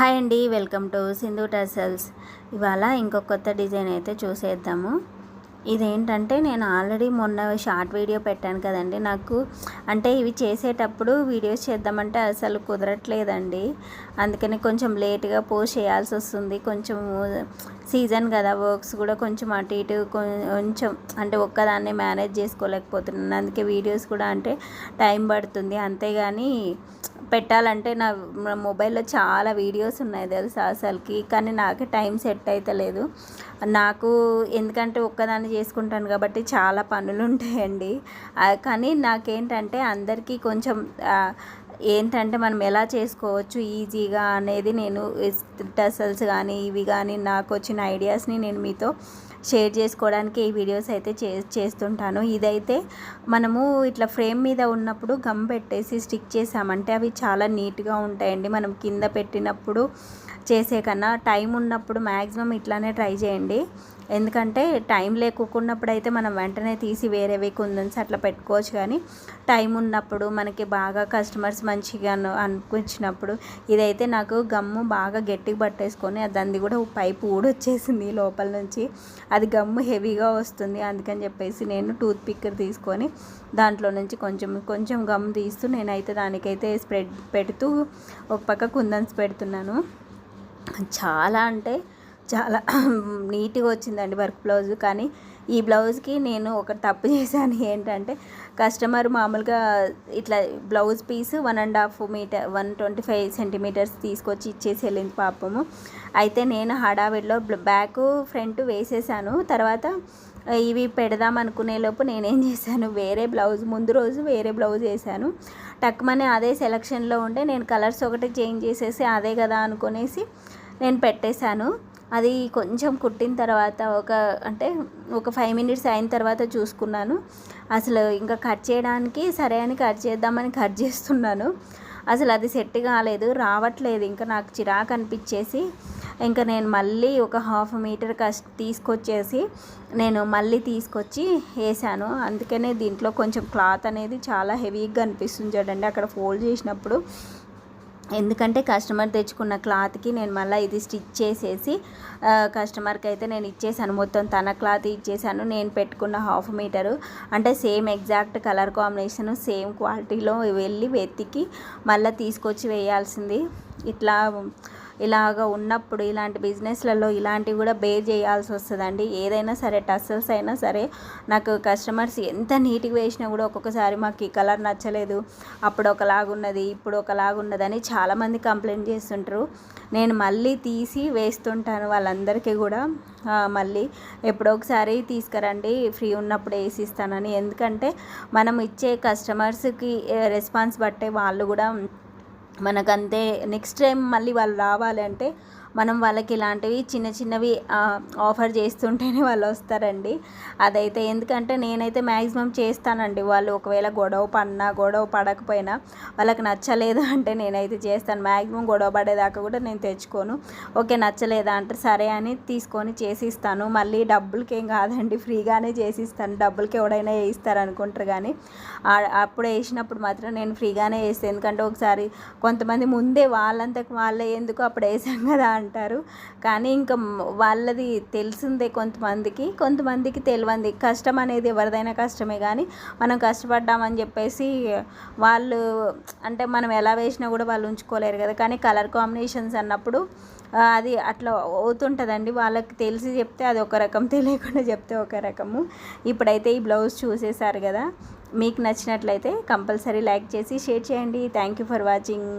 Hi అండి welcome to Sindhu tassels. ఇవాళ ఇంకొక కొత్త డిజైన్ అయితే చూసేద్దాము. ఇదేంటంటే నేను ఆల్రెడీ మొన్న షార్ట్ వీడియో పెట్టాను కదండి. నాకు అంటే ఇవి చేసేటప్పుడు వీడియోస్ చేద్దామంటే అసలు కుదరట్లేదండి. అందుకని కొంచెం లేట్గా పోస్ట్ చేయాల్సి వస్తుంది. కొంచెం సీజన్ కదా వర్క్స్ కూడా కొంచెం అటు ఇటు కొంచెం అంటే ఒక్కదాన్నే మేనేజ్ చేసుకోలేకపోతున్నాను. అందుకే వీడియోస్ కూడా అంటే టైం పడుతుంది. అంతేగాని పెట్టాలంటే నా మొబైల్లో చాలా వీడియోస్ ఉన్నాయి తెలుసా అసలుకి కానీ నాకు టైం సెట్ అయితే లేదు. నాకు ఎందుకంటే ఒక్కదాన్ని చేసుకుంటాను కాబట్టి చాలా పనులు ఉంటాయండి. కానీ నాకేంటంటే అందరికీ కొంచెం ఏంటంటే మనం ఎలా చేసుకోవచ్చు ఈజీగా అనేది నేను టసల్స్ కానీ ఇవి కానీ నాకు వచ్చిన ఐడియాస్ని నేను మీతో షేర్ చేసుకోవడానికి ఈ వీడియోస్ అయితే చే చేస్తుంటాను. ఇదైతే మనము ఇట్లా ఫ్రేమ్ మీద ఉన్నప్పుడు గమ్ పెట్టేసి స్టిక్ చేసామంటే అవి చాలా నీట్గా ఉంటాయండి. మనం కింద పెట్టినప్పుడు చేసే కన్నా టైం ఉన్నప్పుడు మ్యాక్సిమం ఇట్లానే ట్రై చేయండి. ఎందుకంటే టైం లేకున్నప్పుడు అయితే మనం వెంటనే తీసి వేరేవి కుందన్స్ అట్లా పెట్టుకోవచ్చు కానీ టైం ఉన్నప్పుడు మనకి బాగా కస్టమర్స్ మంచిగా అనిపించినప్పుడు ఇదైతే నాకు గమ్ము బాగా గట్టిగా పట్టేసుకొని దాన్ని కూడా పైపు ఊడొచ్చేసింది లోపల నుంచి. అది గమ్ము హెవీగా వస్తుంది అందుకని చెప్పేసి నేను టూత్ పిక్కర్ తీసుకొని దాంట్లో నుంచి కొంచెం కొంచెం గమ్ తీస్తూ నేనైతే దానికైతే స్ప్రెడ్ పెడుతూ ఒక పక్క కుందన్స్ పెడుతున్నాను. చాలా అంటే చాలా నీట్గా వచ్చిందండి వర్క్ బ్లౌజ్. కానీ ఈ బ్లౌజ్కి నేను ఒక తప్పు చేశాను ఏంటంటే కస్టమర్ మామూలుగా ఇట్లా blouse piece one and half metre one twenty five centimetres తీసుకొచ్చి ఇచ్చేసి వెళ్ళింది పాపము. అయితే నేను హడావిడిలో బ్యాక్ ఫ్రంట్ వేసేసాను. తర్వాత ఇవి పెడదాం అనుకునే లోపు నేనేం చేశాను వేరే బ్లౌజ్ ముందు రోజు వేరే బ్లౌజ్ వేసాను. టక్మని అదే సెలక్షన్లో ఉంటే నేను కలర్స్ ఒకటి చేంజ్ చేసేసి అదే కదా అనుకునేసి నేను పెట్టేశాను. అది కొంచెం కుట్టిన తర్వాత ఒక అంటే ఒక ఫైవ్ మినిట్స్ అయిన తర్వాత చూసుకున్నాను. అసలు ఇంకా కట్ చేయడానికి సరే అని కట్ చేద్దామని కట్ చేస్తున్నాను. అసలు అది సెట్ కాలేదు రావట్లేదు. ఇంకా నాకు చిరాకు అనిపించేసి ఇంకా నేను మళ్ళీ ఒక హాఫ్ మీటర్ కష్ట తీసుకొచ్చేసి నేను మళ్ళీ తీసుకొచ్చి వేసాను. అందుకనే దీంట్లో కొంచెం క్లాత్ అనేది చాలా హెవీగా అనిపిస్తుంది చూడండి. అక్కడ ఫోల్డ్ చేసినప్పుడు ఎందుకంటే కస్టమర్ తెచ్చుకున్న క్లాత్కి నేను మళ్ళీ ఇది స్టిచ్ చేసేసి కస్టమర్కి అయితే నేను ఇచ్చేసాను. మొత్తం తన క్లాత్ ఇచ్చేసాను. నేను పెట్టుకున్న హాఫ్ మీటరు. అంటే same exact colour combination same క్వాలిటీలో వెళ్ళి వెతికి మళ్ళీ తీసుకొచ్చి వేయాల్సింది. ఇట్లా ఇలాగ ఉన్నప్పుడు ఇలాంటి బిజినెస్లలో ఇలాంటివి కూడా బేర్ చేయాల్సి వస్తుందండి. ఏదైనా సరే టస్సల్స్ అయినా సరే నాకు కస్టమర్స్ ఎంత నీట్గా వేసినా కూడా ఒక్కొక్కసారి మాకు ఈ కలర్ నచ్చలేదు. అప్పుడు ఒకలాగున్నది ఇప్పుడు ఒకలాగున్నదని చాలామంది కంప్లైంట్ చేస్తుంటారు. నేను మళ్ళీ తీసి వేస్తుంటాను వాళ్ళందరికీ కూడా. మళ్ళీ ఎప్పుడో ఒకసారి తీసుకురండి ఫ్రీ ఉన్నప్పుడు వేసి ఇస్తానని ఎందుకంటే మనం ఇచ్చే కస్టమర్స్కి రెస్పాన్స్ బట్టే వాళ్ళు కూడా మనకంతే నెక్స్ట్ టైం మళ్ళీ వాళ్ళు రావాలి అంటే మనం వాళ్ళకి ఇలాంటివి చిన్న చిన్నవి ఆఫర్ చేస్తుంటేనే వాళ్ళు వస్తారండి. అదైతే ఎందుకంటే నేనైతే మ్యాక్సిమం చేస్తానండి. వాళ్ళు ఒకవేళ గొడవ పడినా గొడవ పడకపోయినా వాళ్ళకి నచ్చలేదు అంటే నేనైతే చేస్తాను. మ్యాక్సిమం గొడవ పడేదాకా కూడా నేను తెచ్చుకోను. ఓకే నచ్చలేదా అంటే సరే అని తీసుకొని చేసిస్తాను. మళ్ళీ డబ్బులకి ఏం కాదండి. ఫ్రీగానే చేసిస్తాను. డబ్బులకి ఎవడైనా వేయిస్తారు అనుకుంటారు కానీ అప్పుడు వేసినప్పుడు మాత్రం నేను ఫ్రీగానే వేస్తాను. ఎందుకంటే ఒకసారి కొంతమంది ముందే వాళ్ళంతకు వాళ్ళే ఎందుకు అప్పుడు వేసాం కదా అంటారు. కానీ ఇంకా వాళ్ళది తెలిసిందే కొంతమందికి. కొంతమందికి తెలియంది కష్టం అనేది ఎవరిదైనా కష్టమే కానీ మనం కష్టపడ్డామని చెప్పేసి వాళ్ళు అంటే మనం ఎలా వేసినా కూడా వాళ్ళు ఉంచుకోలేరు కదా. కానీ కలర్ కాంబినేషన్స్ అన్నప్పుడు అది అట్లా అవుతుంటుందండి. వాళ్ళకి తెలిసి చెప్తే అది ఒక రకం తెలియకుండా చెప్తే ఒక రకము. ఇప్పుడైతే ఈ బ్లౌజ్ చూసేసారు కదా. మీకు నచ్చినట్లయితే కంపల్సరీ లైక్ చేసి షేర్ చేయండి. Thank you for watching.